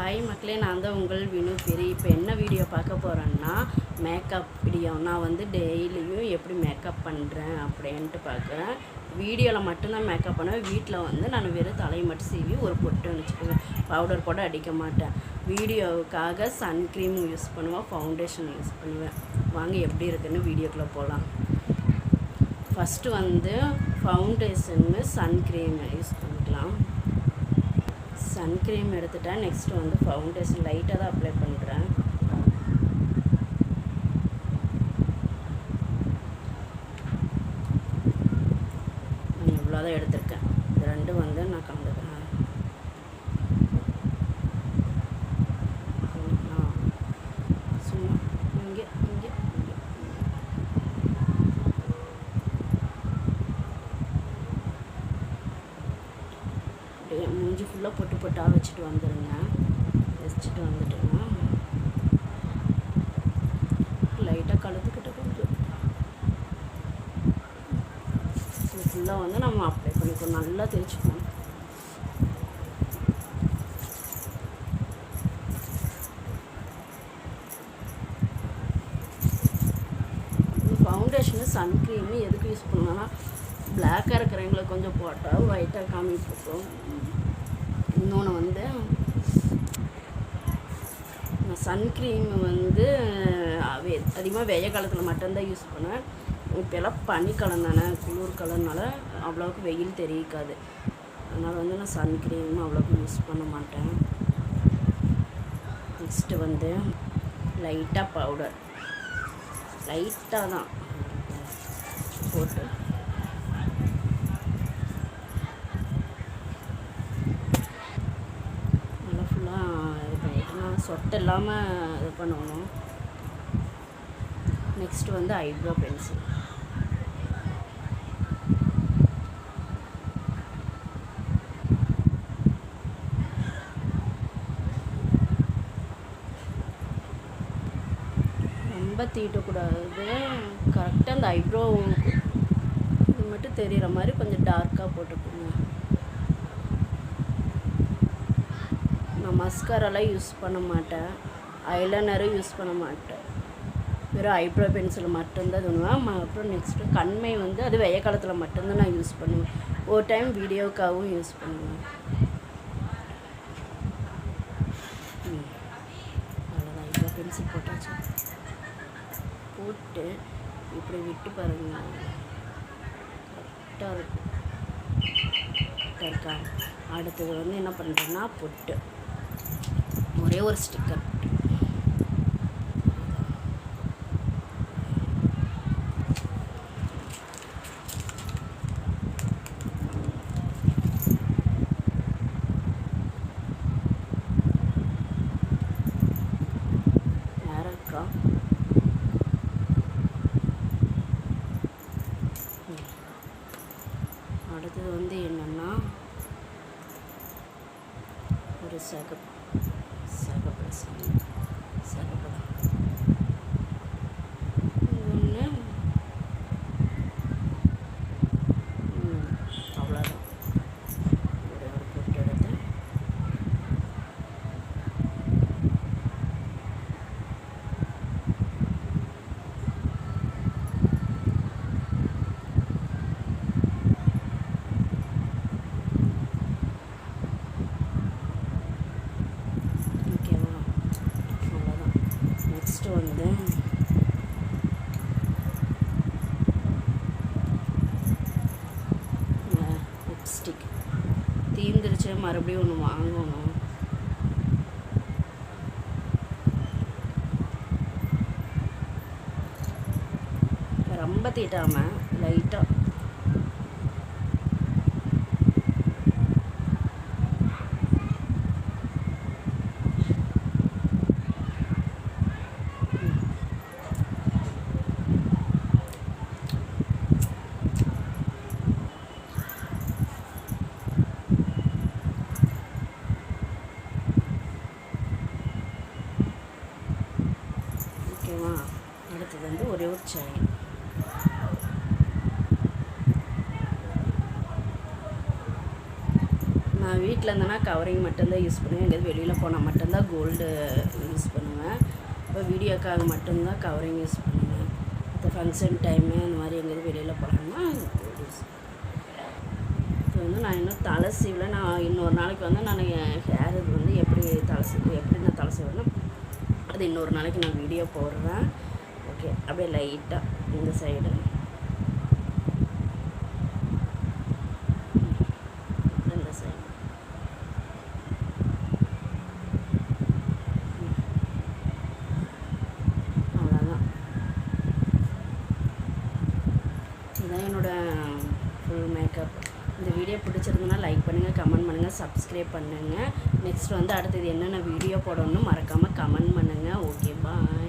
Hi மக்களே நான் தான் உங்கள் வினு பெரி. இப்போ என்ன வீடியோ பார்க்க போகிறேன்னா மேக்கப் வீடியோ நான் வந்து டெய்லியும் எப்படி மேக்கப் பண்ணுறேன் அப்படின்ட்டு பார்க்குறேன். வீடியோவில் மட்டும்தான் மேக்கப் பண்ணுவேன். வீட்டில் வந்து நான் வெறும் தலையை மட்டும் சீவி ஒரு பொட்டு வச்சுக்குவேன். பவுடர் போட அடிக்க மாட்டேன். வீடியோவுக்காக சன்க்ரீம் யூஸ் பண்ணுவேன். ஃபவுண்டேஷன் யூஸ் பண்ணுவேன். வாங்க எப்படி இருக்குன்னு வீடியோக்குள்ளே போகலாம் ஃபஸ்ட்டு வந்து ஃபவுண்டேஷனு சன்க்ரீம் யூஸ் பண்ணிக்கலாம். சன்க்ரீம் எடுத்துட்டேன். நெக்ஸ்ட் வந்து ஃபவுண்டேஷன் லைட்டாக தான் அப்ளை பண்ணுறேன் அப்படியே மூஞ்சி ஃபுல்லாக பொட்டு பொட்டாக வச்சுட்டு வந்துடுங்க வச்சுட்டு வந்துட்டேன்னா லைட்டாக கலந்துக்கிட்ட கொஞ்சம். ஃபுல்லாக வந்து நம்ம அப்ளை பண்ணிக்கணும். நல்லா தேய்ச்சிக்கணும் ஃபவுண்டேஷனு சன்க்ரீமு எதுக்கு யூஸ் பண்ணலாம்னா பிளாக்காக இருக்கிறவங்களுக்கு கொஞ்சம் போட்டால் ஒயிட்டாக காமிப்போம் இன்னொன்று வந்து சன்க்ரீம் வந்து அதிகமாக வெய்ய காலத்தில் மட்டும்தான் யூஸ் பண்ணுவேன். இப்போல்லாம் பனிக்காலம் தானே குளிர் காலம்னால அவ்வளோவுக்கு வெயில் தெரிவிக்காது. அதனால் வந்து நான் சன்க்ரீம் அவ்வளோக்கு யூஸ் பண்ண மாட்டேன். நெக்ஸ்ட்டு வந்து லைட்டாக பவுடர் லைட்டாக தான் போட்டு நல்லா ஃபுல்லாக இது பண்ணிட்டு சொட்டு இல்லாமல் இது பண்ணணும். நெக்ஸ்ட்டு வந்து ஐப்ரோ பென்சில் ரொம்ப தீட்டக்கூடாது. கரெக்டாக அந்த ஐப்ரோ இது மட்டும் தெரிகிற மாதிரி கொஞ்சம் டார்க்காக போட்டுக்கோங்க. நான் மஸ்காரெல்லாம் யூஸ் பண்ண மாட்டேன். ஐலைனரும் யூஸ் பண்ண மாட்டேன். வெறும் ஐப்ரோ பென்சில் மட்டும்தான் தோணுவேன். பண்ணுவேன் அப்புறம் நெக்ஸ்ட்டு கண்மை வந்து அது வெய்ய காலத்தில் மட்டும்தான் நான் யூஸ் பண்ணுவேன். ஒரு டைம் வீடியோக்காகவும் யூஸ் பண்ணுவேன். ம். அவ்வளோதான் ஐப்ரோ பென்சில் போட்டாச்சு. போட்டு இப்படி விட்டு பாருங்க. கரெக்டாக இருக்கும். கரெக்டாக இருக்கா அடுத்தது வந்து என்ன பண்ணுறேன்னா பொட்டு. ஒரே ஒரு ஸ்டிக்கர் அடுத்தது வந்து என்னென்னா ஒரு சகப்பு Sana pala. Ano தீந்துருச்சு மறுபடியும் ஒன்று வாங்கணும். ரொம்ப தீட்டாமல் லைட்டாக ஓகேவா அடுத்தது வந்து ஒரே ஒரு செயின் வீட்டில் இருந்தேன்னா கவரிங் மட்டும்தான் யூஸ் பண்ணுவேன். எங்கேயாவது வெளியில் போனால் மட்டும்தான் கோல்டு யூஸ் பண்ணுவேன். இப்போ வீடியோக்காக மட்டும்தான் கவரிங் யூஸ் பண்ணுவேன். இந்த ஃபங்க்ஷன் டைமு இந்த மாதிரி எங்கேயாவது வெளியில் போகிறோம்னா கோல்டு யூஸ் இப்போ வந்து நான் இன்னும் தலை சீவில் நான் இன்னொரு நாளைக்கு வந்து நான் ஹேர் இது வந்து எப்படி தலை சீவு எப்படி நான் தலை சீவனா அது இன்னொரு நாளைக்கு நான் வீடியோ போடுறேன். ஓகே அப்படியே லைட்டாக இந்த சைடு இந்த சைடு அவ்வளோதான் இதுதான் என்னோட ஃபுல் மேக்கப் இந்த வீடியோ பிடிச்சிருந்ததுன்னா லைக் பண்ணுங்கள் கமெண்ட் பண்ணுங்கள் சப்ஸ்கிரைப் பண்ணுங்கள் நெக்ஸ்ட் வந்து அடுத்தது என்னென்ன வீடியோ போடணும்னு மறக்காமல் கமெண்ட் பண்ணுங்கள் ஓகே பாய்